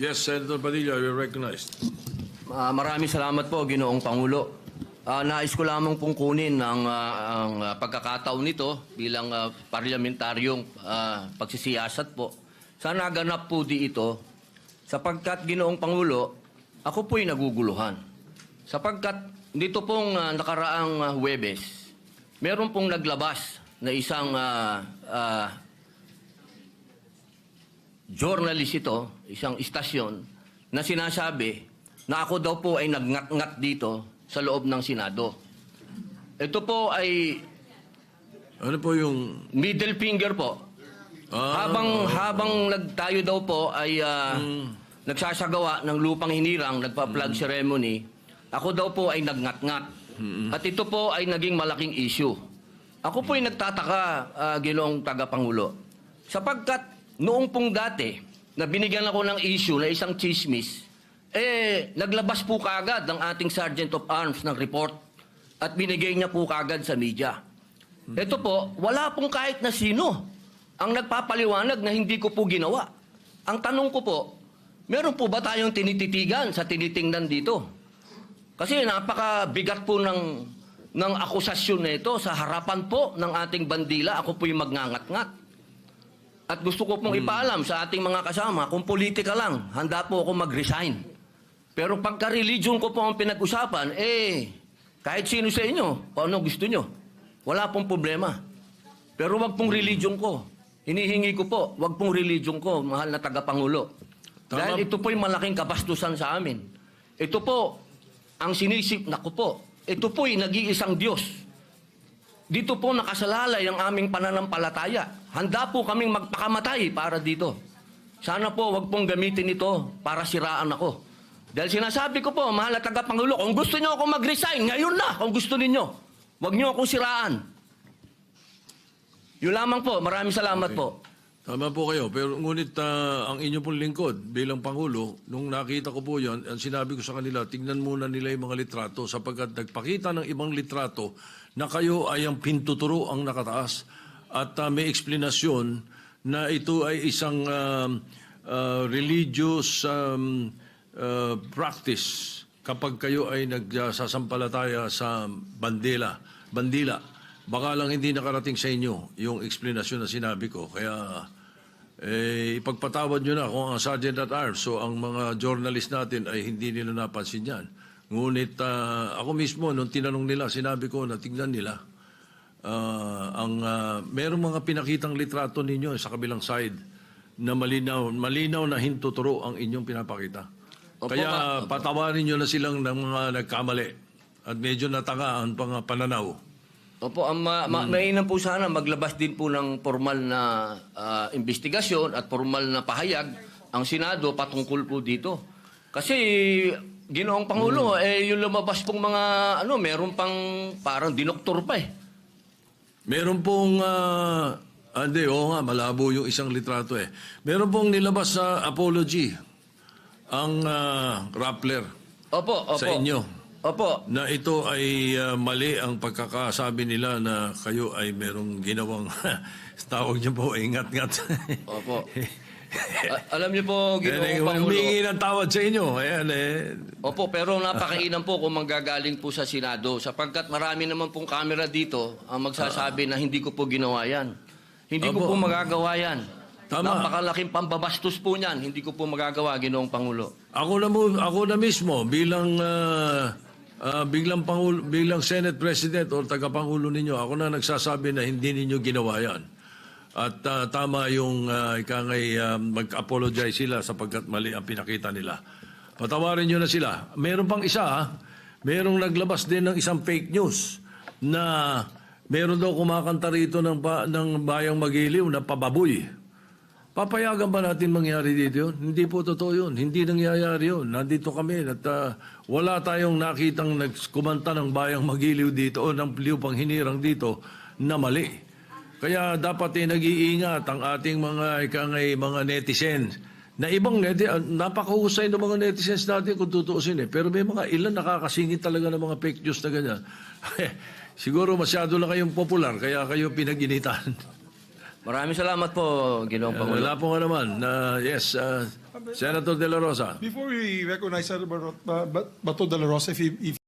Yes, Senator Padilla, you're recognized. Ah, maraming salamat po, Ginoong Pangulo. Ah, nais ko lamang pong kunin ang, ah, ang ah, pagkakataon nito bilang ah, parlamentaryong ah, pagsisiyasat po. Sa naganap po di ito, sapagkat Ginoong Pangulo, ako po'y naguguluhan. Sapagkat dito pong ah, nakaraang ah, Huwebes, meron pong naglabas na isang ah, ah, journalist ito, isang istasyon, na sinasabi na ako daw po ay nagngat-ngat dito sa loob ng Senado. Ito po ay Ano po yung... middle finger po. Ah, habang habang nagtayo daw po ay ah, nagsasagawa ng lupang hinirang, nagpa-flag ceremony, ako daw po ay nagngat-ngat. At ito po ay naging malaking issue. Ako po ay nagtataka, ah, Ginoong Tagapangulo, sapagkat noong pong dati na binigyan ako ng issue na isang chismis, eh, naglabas po kagad ng ating Sergeant of Arms ng report at binigay niya po kagad sa media. Ito po, wala pong kahit na sino ang nagpapaliwanag na hindi ko po ginawa. Ang tanong ko po, meron po ba tayong tinititigan sa tinitingnan dito? Kasi napakabigat po ng, ng akusasyon na ito sa harapan po ng ating bandila. Ako po yung magngangat-ngat. At gusto ko pong ipaalam sa ating mga kasama, kung politika lang, handa po ako mag-resign. Pero pagka religion ko po ang pinag-usapan, eh, kahit sino sa inyo, kung ano gusto nyo, wala pong problema. Pero wag pong religion ko. Hinihingi ko po, wag pong religion ko, mahal na tagapangulo. Tama. Dahil ito po'y malaking kabastusan sa amin. Ito po, ang sinisip na ko po, ito po'y nag-iisang Diyos. Dito po nakasalalay ang aming pananampalataya. Handa po kaming magpakamatay para dito. Sana po wag pong gamitin ito para siraan ako. Dahil sinasabi ko po, mahal na tagapangulo, kung gusto niyo ako mag-resign, ngayon na, kung gusto ninyo. Huwag niyo akong siraan. Yun lamang po. Maraming salamat po. Tama po kayo, pero ngunit ah, ang inyo pong lingkod bilang Pangulo, nung nakita ko po yan, ang sinabi ko sa kanila, tingnan muna nila yung mga litrato sapagkat nagpakita ng ibang litrato na kayo ay ang pintuturo ang nakataas at ah, may eksplanasyon na ito ay isang um, ah, religious um, ah, practice kapag kayo ay nagsasampalataya sa bandila, bandila. Baka lang hindi nakarating sa inyo yung explanation na sinabi ko. Kaya eh, ipagpatawad nyo na kung ang Sergeant at Arms, so ang mga journalist natin ay hindi nila napansin yan. Ngunit ah, ako mismo, nung tinanong nila, sinabi ko na tingnan nila. Ah, ang ah, merong mga pinakitang litrato ninyo sa kabilang side na malinaw, malinaw na hintuturo ang inyong pinapakita. Opo, Kaya ma- patawarin nyo na silang ng mga nagkamali at medyo natanga ang pang pananaw. Opo, ang ma- ma- mainam po sana maglabas din po ng formal na ah, investigasyon at formal na pahayag ang Senado patungkol po dito. Kasi Ginoong Pangulo, eh yung lumabas pong mga ano, meron pang parang dinoktor pa eh. Meron pong, ah, hindi, oo nga, malabo yung isang litrato eh. Meron pong nilabas sa apology ang ah, Rappler Opo, opo. sa inyo Opo. na ito ay ah, mali ang pagkakasabi nila na kayo ay merong ginawang tawag niyo po, ingat-ngat. Opo. Alam niyo po, eh, Ginoong Pangulo. humingi ng tawad sa inyo. Ayan eh. Opo, pero napakainam po kung manggagaling po sa Senado sapagkat marami naman pong camera dito ang magsasabi na hindi ko po ginawa yan. Hindi ko Opo. po magagawa yan. Tama. Napakalaking pambabastos po niyan. Hindi ko po magagawa, Ginoong Pangulo. Ako na mo, ako na mismo bilang ah, ah, biglang pangulo, bilang Senate President o tagapangulo ninyo, ako na nagsasabi na hindi ninyo ginawa 'yan. At ah, tama yung uh, ikangay ah, mag-apologize sila sapagkat mali ang pinakita nila. Patawarin nyo na sila. Meron pang isa, ha? merong naglabas din ng isang fake news na meron daw kumakanta rito ng, ba, ng bayang magiliw na pababoy. Papayagan ba natin mangyari dito yun? Hindi po totoo yun. Hindi nangyayari yun. Nandito kami at ah, wala tayong nakitang nagkumanta ng bayang magiliw dito o ng liw pang hinirang dito na mali. Kaya dapat eh, nag-iingat ang ating mga ikangay mga netizens na ibang neti, ah, napakahusay ng mga netizens natin kung tutuusin eh. Pero may mga ilan nakakasingit talaga ng mga fake news na ganyan. Siguro masyado na kayong popular kaya kayo pinag-initan. Maraming salamat po, Ginoong Pangulo. Wala po nga naman. na yes, ah, Senator De La Rosa. Before we recognize Senator Bato de la Rosa, if he, if